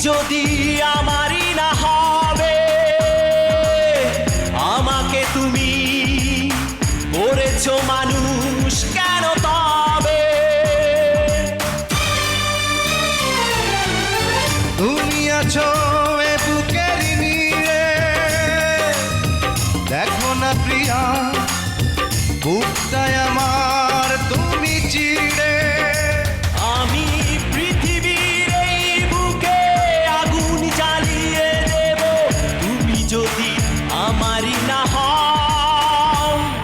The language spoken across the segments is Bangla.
যদি আমারই না হবে, আমাকে তুমি করেছ মানুষ কেন তবে? তুমি আছো এ দেখো না প্রিয়া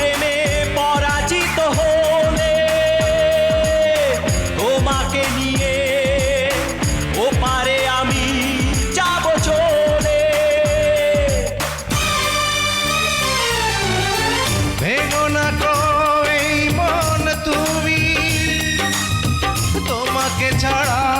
প্রেমে পরাজিত হলে তোমাকে নিয়ে ওপারে আমি যাব চলে। ভেঙো না এই মন তুমি, তোমাকে ছাড়া